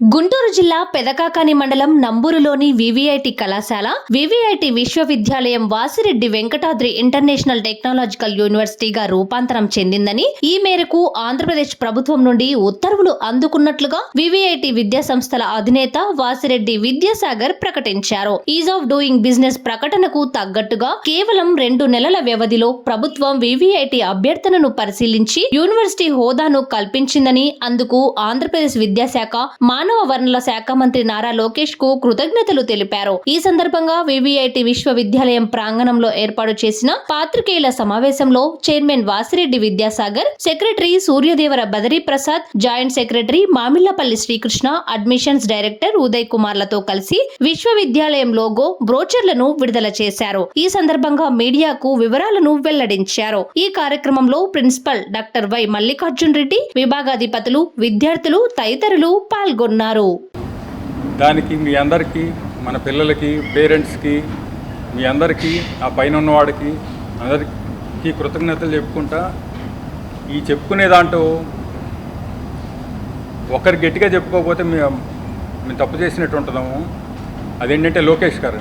గుంటూరు జిల్లా పెదకాకాని మండలం నంబూరులోని వివిఐటి కళాశాల వివిఐటి విశ్వవిద్యాలయం వాసిరెడ్డి వెంకటాద్రి ఇంటర్నేషనల్ టెక్నాలజికల్ యూనివర్సిటీగా రూపాంతరం చెందిందని ఈ మేరకు ఆంధ్రప్రదేశ్ ప్రభుత్వం నుండి ఉత్తర్వులు అందుకున్నట్లుగా వివిఐటి విద్యా సంస్థల అధినేత వాసిరెడ్డి విద్యాసాగర్ ప్రకటించారు. ఈజ్ ఆఫ్ డూయింగ్ బిజినెస్ ప్రకటనకు తగ్గట్టుగా కేవలం రెండు నెలల వ్యవధిలో ప్రభుత్వం వివిఐటి అభ్యర్థనను పరిశీలించి యూనివర్సిటీ హోదాను కల్పించిందని అందుకు ఆంధ్రప్రదేశ్ విద్యాశాఖ మానవ వనరుల శాఖ మంత్రి నారా లోకేష్కు కృతజ్ఞతలు తెలిపారు. ఈ సందర్భంగా వివిఐటి విశ్వవిద్యాలయం ప్రాంగణంలో ఏర్పాటు చేసిన పాత్రికేయుల సమావేశంలో chairman Vasireddy Vidyasagar secretary Suryadevara Badari Prasad joint secretary Mamillapalli Srikrishna admissions director Uday కుమార్లతో కలిసి విశ్వవిద్యాలయం లోగో బ్రోచర్లను విడుదల చేశారు. ఈ సందర్భంగా మీడియాకు వివరాలను వెల్లడించారు. ఈ కార్యక్రమంలో principal doctor Y Mallikarjun Reddy విభాగాధిపతులు విద్యార్థులు తదితరులు పాల్గొన్నారు. దానికి మీ అందరికీ మన పిల్లలకి పేరెంట్స్కి మీ అందరికీ ఆ పైన ఉన్నవాడికి అందరికీ కృతజ్ఞతలు చెప్పుకుంటా ఈ చెప్పుకునే దాంట్లో ఒకరు గట్టిగా చెప్పుకోకపోతే మేము మేము తప్పు చేసినట్టు ఉంటున్నాము. అదేంటంటే లోకేష్ గారు.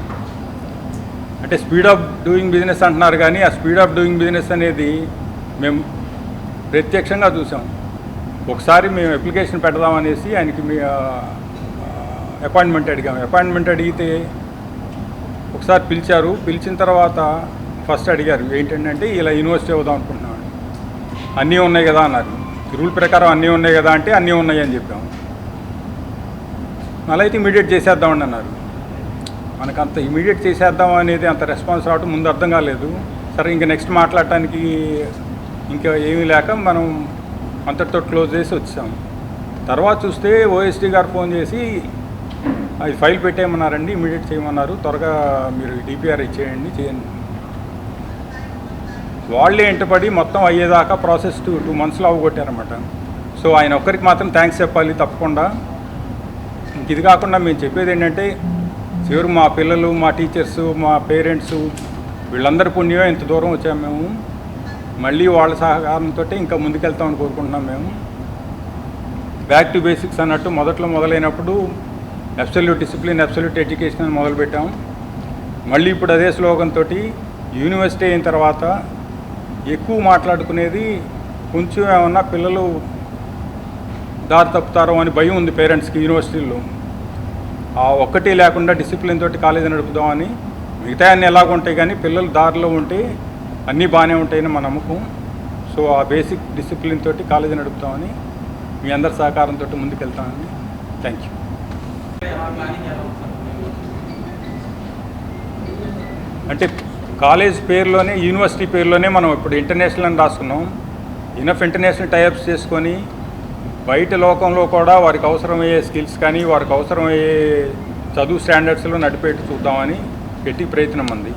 అంటే స్పీడ్ ఆఫ్ డూయింగ్ బిజినెస్ అంటున్నారు కానీ ఆ స్పీడ్ ఆఫ్ డూయింగ్ బిజినెస్ అనేది మేము ప్రత్యక్షంగా చూసాం. ఒకసారి మేము అప్లికేషన్ పెడదామనేసి ఆయనకి మీ అపాయింట్మెంట్ అడిగాము అపాయింట్మెంట్ అడిగితే ఒకసారి పిలిచారు. పిలిచిన తర్వాత ఫస్ట్ అడిగారు ఏంటంటే ఇలా యూనివర్సిటీ అవుదాం అనుకుంటున్నాను. అన్నీ ఉన్నాయి కదా అన్నారు. రూల్ ప్రకారం అన్నీ ఉన్నాయి కదా అంటే అన్నీ ఉన్నాయి అని చెప్పాము అలా అయితే ఇమీడియట్ చేసేద్దామని అన్నారు. మనకు అంత ఇమీడియట్ చేసేద్దాం అనేది అంత రెస్పాన్స్ రావడం ముందు అర్థం కాలేదు. సరే ఇంకా నెక్స్ట్ మాట్లాడటానికి ఇంకా ఏమీ లేక మనం అంతటితో క్లోజ్ చేసి వచ్చాము. తర్వాత చూస్తే ఓఎస్డీ గారు ఫోన్ చేసి అది ఫైల్ పెట్టేయమన్నారండి ఇమీడియట్ చేయమన్నారు త్వరగా మీరు డిపిఆర్ ఇచ్చేయండి చేయండి. వాళ్ళే ఎంటపడి మొత్తం అయ్యేదాకా ప్రాసెస్ టూ టూ మంత్స్లో అవగొట్టారన్నమాట. సో ఆయన ఒక్కరికి మాత్రం థ్యాంక్స్ చెప్పాలి తప్పకుండా. ఇంక ఇది కాకుండా మేము చెప్పేది ఏంటంటే చివరి మా పిల్లలు మా టీచర్స్ మా పేరెంట్స్ వీళ్ళందరి పుణ్యమే ఇంత దూరం వచ్చాము మేము. మళ్ళీ వాళ్ళ సహకారంతో ఇంకా ముందుకెళ్తామని కోరుకుంటున్నాం మేము. బ్యాక్ టు బేసిక్స్ అన్నట్టు మొదట్లో మొదలైనప్పుడు అబ్సల్యూట్ డిసిప్లిన్ అబ్సల్యూట్ ఎడ్యుకేషన్ అని మొదలుపెట్టాం. మళ్ళీ ఇప్పుడు అదే స్లోగన్తో యూనివర్సిటీ అయిన తర్వాత ఎక్కువ మాట్లాడుకునేది కొంచెం ఏమన్నా పిల్లలు దారి తప్పుతారో అని భయం ఉంది పేరెంట్స్కి యూనివర్సిటీల్లో ఆ ఒక్కటి లేకుండా డిసిప్లిన్ తోటి కాలేజీ నడుపుదామని మిగతా అన్ని ఎలాగ ఉంటాయి కానీ పిల్లలు దారిలో ఉంటే అన్నీ బాగానే ఉంటాయని మా నమ్మకం. సో ఆ బేసిక్ డిసిప్లిన్ తోటి కాలేజీ నడుపుతామని మీ అందరి సహకారంతో ముందుకెళ్తామని థ్యాంక్ యూ. అంటే కాలేజ్ పేరులోనే యూనివర్సిటీ పేరులోనే మనం ఇప్పుడు ఇంటర్నేషనల్ అని రాసుకున్నాం. ఇనఫ్ ఇంటర్నేషనల్ టైప్స్ చేసుకొని బయట లోకంలో కూడా వారికి అవసరమయ్యే స్కిల్స్ కానీ వారికి అవసరమయ్యే చదువు స్టాండర్డ్స్లో నడిపేట్టు చూద్దామని గట్టి ప్రయత్నం ఉంది.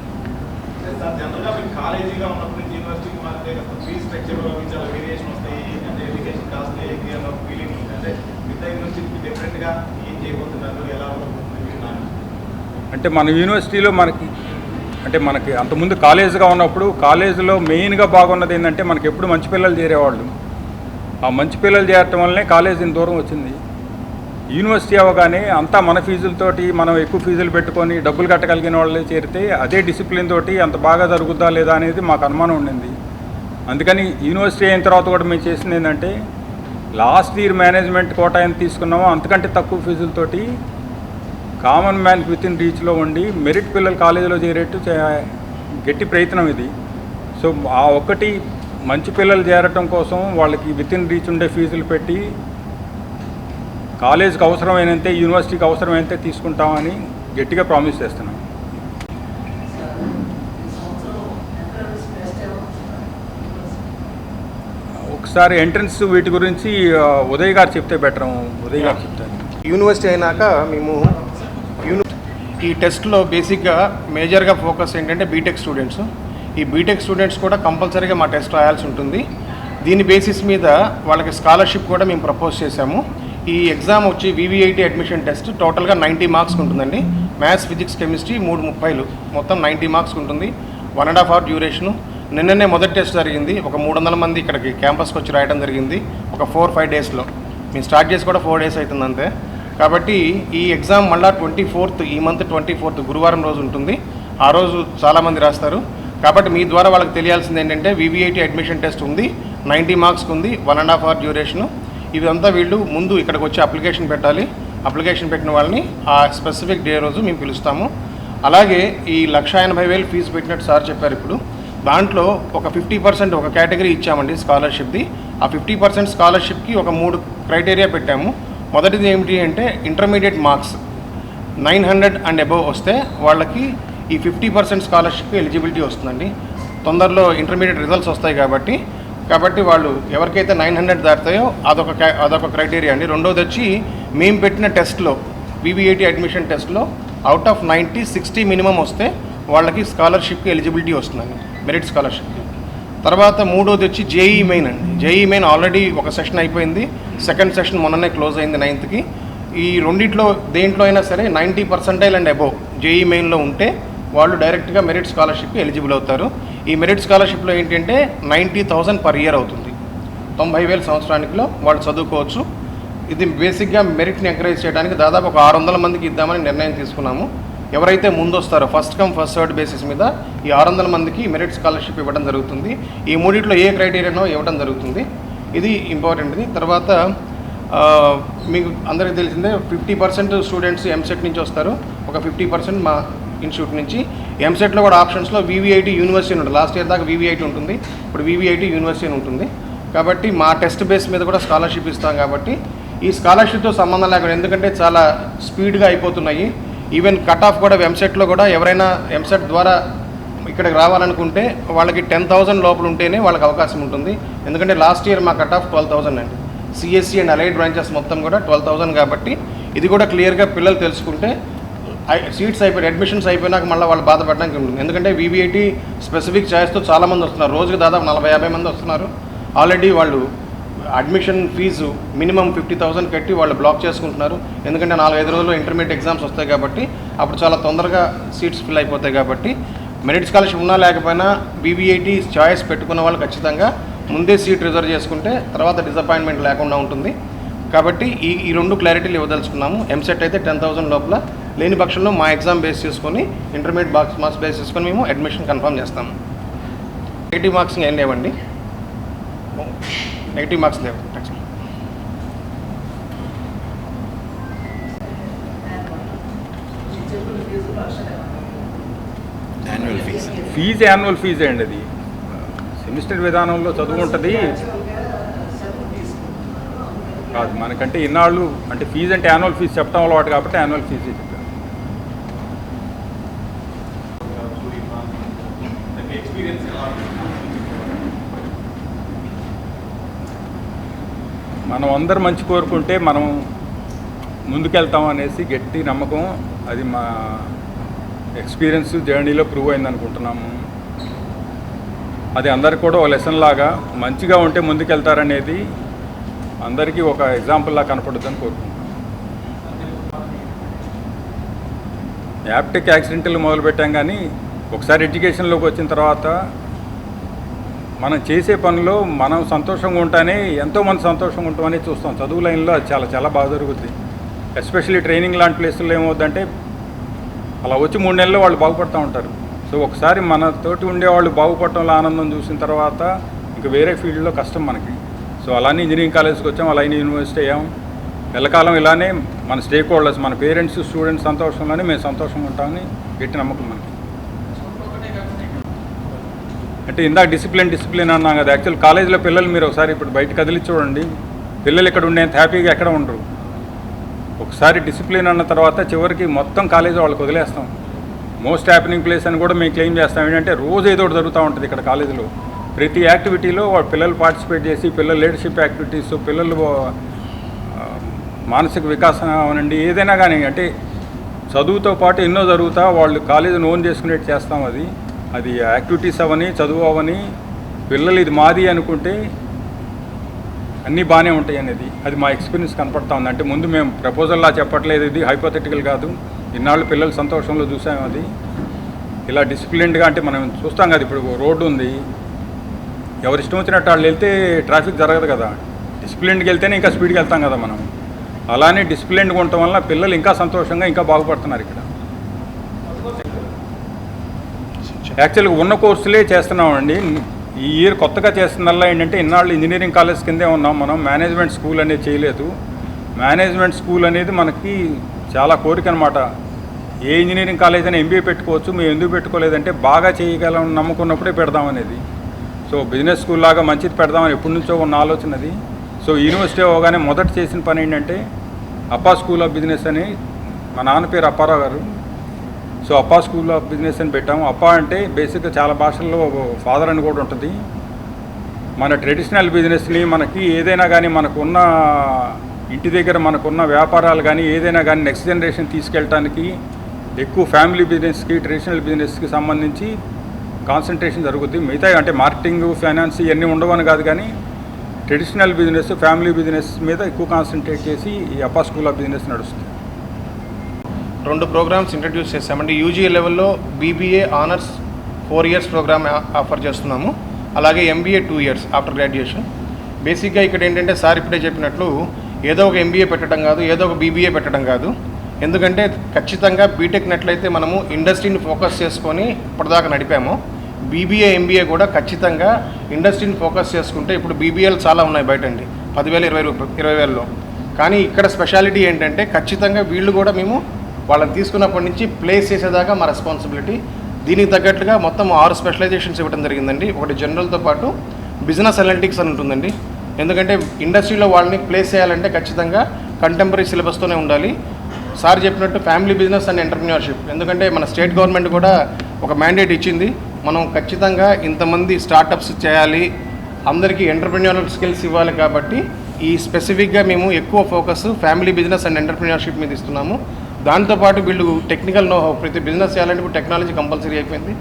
కాలేజీగా ఉన్నప్పటి నుంచి యూనివర్సిటీకి మారితే ఫీ స్ట్రక్చర్లో చాలా వేరియేషన్ వస్తాయి. అంటే ఎడ్యుకేషన్ కాస్ట్ ఫీలింగ్ అంటే మిగతా యూనివర్సిటీకి డిఫరెంట్గా ఏం చేయబోతున్నారు ఎలా ఉండబోతుంది అంటే మన యూనివర్సిటీలో మనకి అంటే మనకి అంతకుముందు కాలేజ్గా ఉన్నప్పుడు కాలేజీలో మెయిన్గా బాగున్నది ఏంటంటే మనకి ఎప్పుడు మంచి పిల్లలు చేరేవాళ్ళు. ఆ మంచి పిల్లలు చేరటం వల్లనే కాలేజ్ ఇంత దూరం వచ్చింది. యూనివర్సిటీ అవ్వగానే అంతా మన ఫీజులతోటి మనం ఎక్కువ ఫీజులు పెట్టుకొని డబ్బులు కట్టగలిగిన వాళ్ళే చేరితే అదే డిసిప్లిన్ తోటి అంత బాగా జరుగుద్దా లేదా అనేది మాకు అనుమానం ఉండింది. అందుకని యూనివర్సిటీ అయిన తర్వాత కూడా మేము చేసింది ఏంటంటే లాస్ట్ ఇయర్ మేనేజ్మెంట్ కోటా ఎంత తీసుకున్నామో అంతకంటే తక్కువ ఫీజులతోటి కామన్ మ్యాన్కి విత్ ఇన్ రీచ్లో ఉండి మెరిట్ పిల్లలు కాలేజీలో చేరేట్టు చే- గట్టి ప్రయత్నం ఇది. సో ఆ ఒక్కటి మంచి పిల్లలు చేరటం కోసం వాళ్ళకి విత్ ఇన్ రీచ్ ఉండే ఫీజులు పెట్టి కాలేజ్కి అవసరమైనంతే యూనివర్సిటీకి అవసరమైనంతే తీసుకుంటామని గట్టిగా ప్రామిస్ చేస్తున్నాం. ఒకసారి ఎంట్రన్స్ వీటి గురించి ఉదయ్ గారు చెప్తే బెటర్ ఉదయ్ గారు చెప్తారు. యూనివర్సిటీ అయినాక మేము యూని ఈ టెస్ట్లో బేసిక్గా మేజర్గా ఫోకస్ ఏంటంటే బీటెక్ స్టూడెంట్స్. ఈ బీటెక్ స్టూడెంట్స్ కూడా కంపల్సరీగా మా టెస్ట్ రాయాల్సి ఉంటుంది. దీని బేసిస్ మీద వాళ్ళకి స్కాలర్షిప్ కూడా మేము ప్రపోజ్ చేశాము. ఈ ఎగ్జామ్ వచ్చి వివిఐటి అడ్మిషన్ టెస్ట్ టోటల్గా నైంటీ మార్క్స్ ఉంటుందండి. మ్యాథ్స్ ఫిజిక్స్ కెమిస్ట్రీ మూడు ముప్పైలు. మొత్తం నైంటీ మార్క్స్ ఉంటుంది. One and half hour duration నిన్ననే మొదటి టెస్ట్ జరిగింది. ఒక మూడు వందల మంది ఇక్కడికి క్యాంపస్కి వచ్చి రాయడం జరిగింది. ఒక ఫోర్ ఫైవ్ డేస్లో మేము స్టార్ట్ చేసి కూడా ఫోర్ డేస్ అవుతుంది అంతే. కాబట్టి ఈ ఎగ్జామ్ మళ్ళా ట్వంటీ ఫోర్త్ ఈ మంత్ ట్వంటీ ఫోర్త్ గురువారం రోజు ఉంటుంది. ఆ రోజు చాలామంది రాస్తారు. కాబట్టి మీ ద్వారా వాళ్ళకి తెలియాల్సింది ఏంటంటే వివిఐటి అడ్మిషన్ టెస్ట్ ఉంది. నైంటీ మార్క్స్కి ఉంది. One and half hour duration ఇదంతా వీళ్ళు ముందు ఇక్కడికి వచ్చి అప్లికేషన్ పెట్టాలి. అప్లికేషన్ పెట్టిన వాళ్ళని ఆ స్పెసిఫిక్ డే రోజు మేము పిలుస్తాము. అలాగే ఈ లక్ష ఎనభై వేలు ఫీజు పెట్టినట్టు సార్ చెప్పారు ఇప్పుడు. దాంట్లో ఒక ఫిఫ్టీ పర్సెంట్ ఒక కేటగిరీ ఇచ్చామండి స్కాలర్షిప్ది. ఆ ఫిఫ్టీ పర్సెంట్ స్కాలర్షిప్కి ఒక మూడు క్రైటీరియా పెట్టాము. మొదటిది ఏమిటి అంటే intermediate marks. Nine hundred and above వస్తే వాళ్ళకి ఈ ఫిఫ్టీ పర్సెంట్ స్కాలర్షిప్ ఎలిజిబిలిటీ వస్తుందండి. తొందరలో ఇంటర్మీడియట్ రిజల్ట్స్ వస్తాయి కాబట్టి కాబట్టి వాళ్ళు ఎవరికైతే నైన్ హండ్రెడ్ దాటుతాయో అదొక అదొక క్రైటీరియా అండి. రెండోది వచ్చి మేము పెట్టిన టెస్ట్లో వివిఐటి అడ్మిషన్ టెస్ట్లో out of ninety sixty minimum వస్తే వాళ్ళకి స్కాలర్షిప్కి ఎలిజిబిలిటీ వస్తుందండి మెరిట్ స్కాలర్షిప్కి. తర్వాత మూడోది వచ్చి జేఈ మెయిన్ అండి. జేఈ మెయిన్ ఆల్రెడీ ఒక సెషన్ అయిపోయింది సెకండ్ సెషన్ మొన్ననే క్లోజ్ అయింది నైన్త్కి. ఈ రెండిట్లో దేంట్లో అయినా సరే ninety percentile and above JEE మెయిన్లో ఉంటే వాళ్ళు డైరెక్ట్గా మెరిట్ స్కాలర్షిప్కి ఎలిజిబుల్ అవుతారు. ఈ మెరిట్ స్కాలర్షిప్లో ఏంటంటే నైంటీ థౌజండ్ పర్ ఇయర్ అవుతుంది. తొంభై వేల సంవత్సరానికిలో వాళ్ళు చదువుకోవచ్చు. ఇది బేసిక్గా మెరిట్ని ఎంకరేజ్ చేయడానికి దాదాపు ఒక ఆరు వందల మందికి ఇద్దామని నిర్ణయం తీసుకున్నాము. ఎవరైతే ముందు వస్తారో first come first served basis మీద ఈ ఆరు వందల మందికి మెరిట్ స్కాలర్షిప్ ఇవ్వడం జరుగుతుంది. ఈ మూడిట్లో ఏ క్రైటీరియానో ఇవ్వడం జరుగుతుంది. ఇది ఇంపార్టెంట్ది తర్వాత మీకు అందరికీ తెలిసిందే ఫిఫ్టీ పర్సెంట్ స్టూడెంట్స్ ఎంసెట్ నుంచి వస్తారు. ఒక ఫిఫ్టీ పర్సెంట్ మా ఇన్స్టిట్యూట్ నుంచి. ఎంసెట్లో కూడా ఆప్షన్స్లో వివిఐటి యూనివర్సిటీ ఉంటుంది. లాస్ట్ ఇయర్ దాకా వివిఐటి ఉంటుంది. ఇప్పుడు వివిఐటి యూనివర్సిటీ ఉంటుంది. కాబట్టి మా టెస్ట్ బేస్ మీద కూడా స్కాలర్షిప్ ఇస్తాం కాబట్టి ఈ స్కాలర్షిప్తో సంబంధం లేకుండా ఎందుకంటే చాలా స్పీడ్గా అయిపోతున్నాయి. ఈవెన్ కట్ ఆఫ్ కూడా ఎంసెట్లో కూడా ఎవరైనా ఎంసెట్ ద్వారా ఇక్కడికి రావాలనుకుంటే వాళ్ళకి టెన్ థౌసండ్ లోపల ఉంటేనే వాళ్ళకి అవకాశం ఉంటుంది. ఎందుకంటే లాస్ట్ ఇయర్ మా కట్ ఆఫ్ ట్వెల్వ్ థౌసండ్ అండి సిఎస్సి అండ్ అలైడ్ బ్రాంచెస్ మొత్తం కూడా ట్వెల్వ్ థౌసండ్ కాబట్టి ఇది కూడా క్లియర్గా పిల్లలు తెలుసుకుంటే సీట్స్ అయిపోయి అడ్మిషన్స్ అయిపోయినాక మళ్ళీ వాళ్ళు బాధపడడానికి ఉంటుంది. ఎందుకంటే వీవీఐటీ స్పెసిఫిక్ ఛాయిస్తో చాలామంది వస్తున్నారు. రోజుకి దాదాపు నలభై యాభై మంది వస్తున్నారు. ఆల్రెడీ వాళ్ళు admission fee minimum fifty thousand కట్టి వాళ్ళు బ్లాక్ చేసుకుంటున్నారు. ఎందుకంటే నాలుగైదు రోజుల్లో ఇంటర్మీడియట్ ఎగ్జామ్స్ వస్తాయి కాబట్టి అప్పుడు చాలా తొందరగా సీట్స్ ఫిల్ అయిపోతాయి కాబట్టి మెరిట్ స్కాలర్షిప్ ఉన్నా లేకపోయినా బీబీఐటీ చాయిస్ పెట్టుకున్న వాళ్ళు ఖచ్చితంగా ముందే సీట్ రిజర్వ్ చేసుకుంటే తర్వాత డిసప్పాయింట్మెంట్ లేకుండా ఉంటుంది. కాబట్టి ఈ ఈ రెండు క్లారిటీలు ఇవ్వదలుచుకున్నాము. ఎంసెట్ అయితే టెన్ థౌసండ్ లోపల లేని పక్షంలో మా ఎగ్జామ్ బేస్ చేసుకొని ఇంటర్మీడియట్ బాక్స్ మార్క్స్ బేస్ చేసుకొని మేము అడ్మిషన్ కన్ఫర్మ్ చేస్తాము నెగిటివ్ మార్క్స్ ఏం లేవండి. నెగిటివ్ మార్క్స్ లేవు. యాన్యువల్ ఫీజ్ ఫీజు యాన్యువల్ ఫీజే అండి అది? సెమిస్టర్ విధానంలో చదువు ఉంటుంది. కాదు మనకంటే ఇన్నాళ్ళు అంటే ఫీజు అంటే యాన్యువల్ ఫీజు చెప్పడం అలవాటు కాబట్టి యాన్యువల్ ఫీజు చెప్పాను ఎక్స్పీరియన్స్ ఎలా ఉంది? మనం అందరు మంచి కోరుకుంటే మనం ముందుకెళ్తాం అనేసి గట్టి నమ్మకం. అది మా ఎక్స్పీరియన్స్ జర్నీలో ప్రూవ్ అయింది అనుకుంటున్నాము అది అందరికి కూడా ఒక లెసన్ లాగా మంచిగా ఉంటే ముందుకెళ్తారనేది అందరికీ ఒక ఎగ్జాంపుల్లా కనపడుతుందని కోరుకుంటున్నాం. యాప్టిక్ యాక్సిడెంట్లు మొదలుపెట్టాం కానీ ఒకసారి ఎడ్యుకేషన్లోకి వచ్చిన తర్వాత మనం చేసే పనిలో మనం సంతోషంగా ఉంటానే ఎంతోమంది సంతోషంగా ఉంటామని చూస్తాం. చదువు లైన్లో అది చాలా చాలా బాగా జరుగుద్ది. ఎస్పెషల్లీ ట్రైనింగ్ లాంటి ప్లేసుల్లో ఏమవుద్దంటే అలా వచ్చి మూడు నెలల్లో వాళ్ళు బాగుపడుతూ ఉంటారు. సో ఒకసారి మనతోటి ఉండేవాళ్ళు బాగుపడటంలో ఆనందం చూసిన తర్వాత ఇంకా వేరే ఫీల్డ్లో కష్టం మనకి. సో అలానే ఇంజనీరింగ్ కాలేజ్కి వచ్చాం అలానే యూనివర్సిటీ అయ్యాం. ఎల్లకాలం ఇలానే మన స్టేక్ హోల్డర్స్ మన పేరెంట్స్ స్టూడెంట్స్ సంతోషంలోనే మేము సంతోషంగా ఉంటామని గట్టి నమ్మకం మనకి. అంటే ఇందాక డిసిప్లిన్ డిసిప్లిన్ అన్నాం కదా. యాక్చువల్ కాలేజీలో పిల్లలు మీరు ఒకసారి ఇప్పుడు బయట కదిలి చూడండి. పిల్లలు ఇక్కడ ఉండేంత హ్యాపీగా ఎక్కడ ఉండరు. ఒకసారి డిసిప్లిన్ అన్న తర్వాత చివరికి మొత్తం కాలేజీ వాళ్ళకి వదిలేస్తాం. మోస్ట్ హ్యాపెనింగ్ ప్లేస్ అని కూడా మేము క్లెయిమ్ చేస్తాం. ఏంటంటే రోజు ఏదో ఒకటి జరుగుతూ ఉంటుంది ఇక్కడ కాలేజీలో ప్రతి యాక్టివిటీలో వాళ్ళ పిల్లలు పార్టిసిపేట్ చేసి పిల్లలు లీడర్షిప్ యాక్టివిటీస్ పిల్లలు మానసిక వికాసం అవనండి ఏదైనా కానీ అంటే చదువుతో పాటు ఎన్నో జరుగుతా వాళ్ళు కాలేజీని ఓన్ చేసుకునేట్టు చేస్తాం అది. అది యాక్టివిటీస్ అవని చదువు అవని పిల్లలు ఇది మాది అనుకుంటే అన్నీ బాగానే ఉంటాయి అనేది. అది మా ఎక్స్పీరియన్స్ కనపడతా ఉంది. అంటే ముందు మేము ప్రపోజల్లా చెప్పట్లేదు ఇది హైపోథెటికల్ కాదు. ఇన్నాళ్ళు పిల్లలు సంతోషంలో చూసాము అది. ఇలా డిసిప్లిన్డ్గా అంటే మనం చూస్తాం కదా ఇప్పుడు రోడ్డు ఉంది. ఎవరు ఇష్టం వచ్చినట్టు వాళ్ళు వెళ్తే ట్రాఫిక్ జరగదు కదా. డిసిప్లిన్డ్కి వెళ్తేనే ఇంకా స్పీడ్కి వెళ్తాం కదా మనం. అలానే డిసిప్లిన్డ్గా ఉండటం వల్ల పిల్లలు ఇంకా సంతోషంగా ఇంకా బాగుపడుతున్నారు ఇక్కడ. యాక్చువల్గా ఉన్న కోర్సులే చేస్తున్నామండి. ఈ ఇయర్ కొత్తగా చేస్తున్నల్లా ఏంటంటే ఇన్నాళ్ళు ఇంజనీరింగ్ కాలేజ్ కిందే ఉన్నాం మనం. మేనేజ్మెంట్ స్కూల్ అనేది చేయలేదు. మేనేజ్మెంట్ స్కూల్ అనేది మనకి చాలా కోరిక అనమాట ఏ ఇంజనీరింగ్ కాలేజ్ అయినా ఎంబీఏ పెట్టుకోవచ్చు మేము ఎందుకు పెట్టుకోలేదంటే బాగా చేయగలం నమ్ముకున్నప్పుడే పెడదాం అనేది. సో బిజినెస్ స్కూల్ లాగా మంచిది పెడదామని ఎప్పటి నుంచో ఉన్న ఆలోచన అది. సో యూనివర్సిటీ అవగానే మొదట చేసిన పని ఏంటంటే అప్పా స్కూల్ ఆఫ్ బిజినెస్ అని మా నాన్న పేరు అప్పారావు గారు సో అప్పా స్కూల్ ఆఫ్ బిజినెస్ అని పెట్టాము. అప్పా అంటే బేసిక్గా చాలా భాషల్లో ఫాదర్ అని కూడా ఉంటుంది. మన ట్రెడిషనల్ బిజినెస్ని మనకి ఏదైనా కానీ మనకున్న ఇంటి దగ్గర మనకున్న వ్యాపారాలు కానీ ఏదైనా కానీ నెక్స్ట్ జనరేషన్ తీసుకెళ్ళటానికి ఎక్కువ ఫ్యామిలీ బిజినెస్కి ట్రెడిషనల్ బిజినెస్కి సంబంధించి కాన్సన్ట్రేషన్ జరుగుద్ది. మిగతా అంటే మార్కెటింగ్ ఫైనాన్స్ ఇవన్నీ ఉండవని కాదు కానీ ట్రెడిషనల్ బిజినెస్ ఫ్యామిలీ బిజినెస్ మీద ఎక్కువ కాన్సన్ట్రేట్ చేసి ఈ అప్పా స్కూల్ ఆఫ్ బిజినెస్ నడుస్తుంది. రెండు ప్రోగ్రామ్స్ ఇంట్రడ్యూస్ చేసామండి యూజీ లెవెల్లో BBA honours four years programme offer చేస్తున్నాము. అలాగే MBA two years after graduation బేసిక్గా ఇక్కడ ఏంటంటే సార్ ఇప్పుడే చెప్పినట్లు ఏదో ఒక ఎంబీఏ పెట్టడం కాదు ఏదో ఒక బీబీఏ పెట్టడం కాదు. ఎందుకంటే ఖచ్చితంగా బీటెక్ నట్లయితే మనము ఇండస్ట్రీని ఫోకస్ చేసుకొని ఇప్పటిదాకా నడిపాము. బీబీఏ ఎంబీఏ కూడా ఖచ్చితంగా ఇండస్ట్రీని ఫోకస్ చేసుకుంటే ఇప్పుడు బీబీఏలు చాలా ఉన్నాయి బయటండి. పదివేల ఇరవై ఇరవై వేలలో. కానీ ఇక్కడ స్పెషాలిటీ ఏంటంటే ఖచ్చితంగా వీళ్ళు కూడా మేము వాళ్ళని తీసుకున్నప్పటి నుంచి ప్లేస్ చేసేదాకా మా రెస్పాన్సిబిలిటీ దీనికి తగ్గట్లుగా మొత్తం ఆరు స్పెషలైజేషన్స్ ఇవ్వడం జరిగిందండి. ఒకటి జనరల్తో పాటు బిజినెస్ అనలిటిక్స్ అని ఉంటుందండి. ఎందుకంటే ఇండస్ట్రీలో వాళ్ళని ప్లేస్ చేయాలంటే ఖచ్చితంగా కంటెంపరీ సిలబస్తోనే ఉండాలి. సార్ చెప్పినట్టు ఫ్యామిలీ బిజినెస్ అండ్ ఎంటర్ప్రినర్షిప్ ఎందుకంటే మన స్టేట్ గవర్నమెంట్ కూడా ఒక మ్యాండేట్ ఇచ్చింది. మనం ఖచ్చితంగా ఇంతమంది స్టార్టప్స్ చేయాలి. అందరికీ ఎంటర్ప్రిన్యూరల్ స్కిల్స్ ఇవ్వాలి కాబట్టి ఈ స్పెసిఫిక్గా మేము ఎక్కువ focus family business and entrepreneurship మీద ఇస్తున్నాము. దాంతోపాటు వీళ్ళు టెక్నికల్ నో ప్రతి బిజినెస్ చేయాలంటే టెక్నాలజీ కంపల్సరీ అయిపోయింది.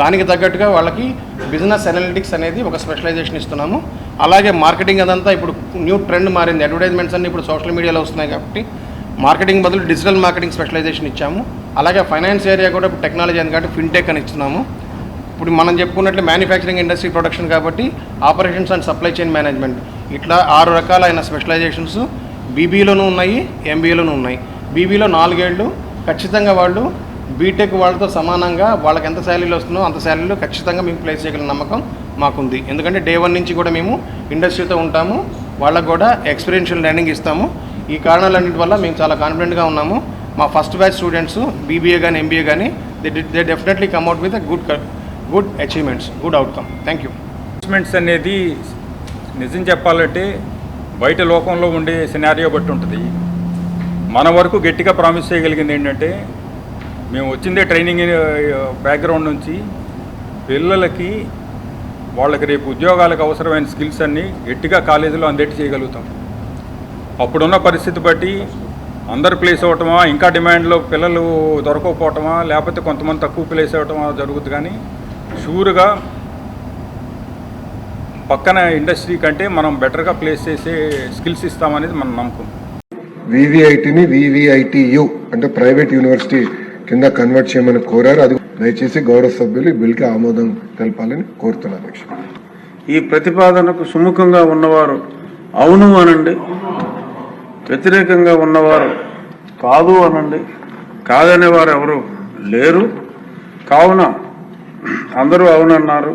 దానికి తగ్గట్టుగా వాళ్ళకి బిజినెస్ అనలిటిక్స్ అనేది ఒక స్పెషలైజేషన్ ఇస్తున్నాము. అలాగే మార్కెటింగ్ అదంతా ఇప్పుడు న్యూ ట్రెండ్ మారింది. అడ్వర్టైజ్మెంట్స్ అన్నీ ఇప్పుడు సోషల్ మీడియాలో వస్తున్నాయి కాబట్టి మార్కెటింగ్ బదులు డిజిటల్ మార్కెటింగ్ స్పెషలైజేషన్ ఇచ్చాము. అలాగే ఫైనాన్స్ ఏరియా కూడా ఇప్పుడు టెక్నాలజీ అని కాబట్టి ఫిన్టెక్ అని ఇస్తున్నాము. ఇప్పుడు మనం చెప్పుకున్నట్లు మ్యానుఫ్యాక్చరింగ్ ఇండస్ట్రీ ప్రొడక్షన్ కాబట్టి operations and supply chain management ఇట్లా ఆరు రకాలైన స్పెషలైజేషన్స్ బీబీలోనూ ఉన్నాయి ఎంబీఏలోనూ ఉన్నాయి. బీబీలో నాలుగేళ్ళు ఖచ్చితంగా వాళ్ళు బీటెక్ వాళ్ళతో సమానంగా వాళ్ళకి ఎంత శాలరీలు వస్తుందో అంత శాలరీలో ఖచ్చితంగా మేము ప్లేస్ చేయగల నమ్మకం మాకుంది. ఎందుకంటే డే వన్ నుంచి కూడా మేము ఇండస్ట్రీతో ఉంటాము వాళ్ళకు కూడా ఎక్స్పీరియన్షియల్ లెర్నింగ్ ఇస్తాము. ఈ కారణాలన్నింటి వల్ల మేము చాలా కాన్ఫిడెంట్గా ఉన్నాము. మా ఫస్ట్ బ్యాచ్ స్టూడెంట్స్ బీబీఏ కానీ ఎంబీఏ కానీ they they definitely come out with good good achievements good outcome thank you achievements అనేది నిజం చెప్పాలంటే బయట లోకంలో ఉండే సినారియో బట్టి ఉంటుంది. మన వరకు గట్టిగా ప్రామిస్ చేయగలిగింది ఏంటంటే మేము వచ్చిందే ట్రైనింగ్ బ్యాక్గ్రౌండ్ నుంచి పిల్లలకి వాళ్ళకి రేపు ఉద్యోగాలకు అవసరమైన స్కిల్స్ అన్నీ గట్టిగా కాలేజీలో అందేటి చేయగలుగుతాం. అప్పుడున్న పరిస్థితి బట్టి అందరు ప్లేస్ అవ్వటమా ఇంకా డిమాండ్లో పిల్లలు దొరకకపోవటమా లేకపోతే కొంతమంది తక్కువ ప్లేస్ అవ్వటమా జరుగుతుంది కానీ షూర్గా పక్కన ఇండస్ట్రీ కంటే మనం బెటర్గా ప్లేస్ చేసే స్కిల్స్ ఇస్తామనేది మన నమ్మకం వివిఐటిని వివిఐటియు అంటే ప్రైవేట్ యూనివర్సిటీ కింద కన్వర్ట్ చేయమని కోరారు. అది దయచేసి గౌరవ సభ్యులు ఈ బిల్కి ఆమోదం తెలపాలని కోరుతున్నారు అధ్యక్ష ఈ ప్రతిపాదనకు సుముఖంగా ఉన్నవారు అవును అనండి. వ్యతిరేకంగా ఉన్నవారు కాదు అనండి. కాదనేవారు ఎవరు లేరు. కావున అందరూ అవునన్నారు.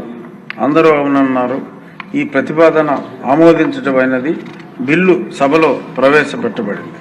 అందరూ అవునన్నారు. ఈ ప్రతిపాదన ఆమోదించటమైనది బిల్లు సభలో ప్రవేశపెట్టబడింది.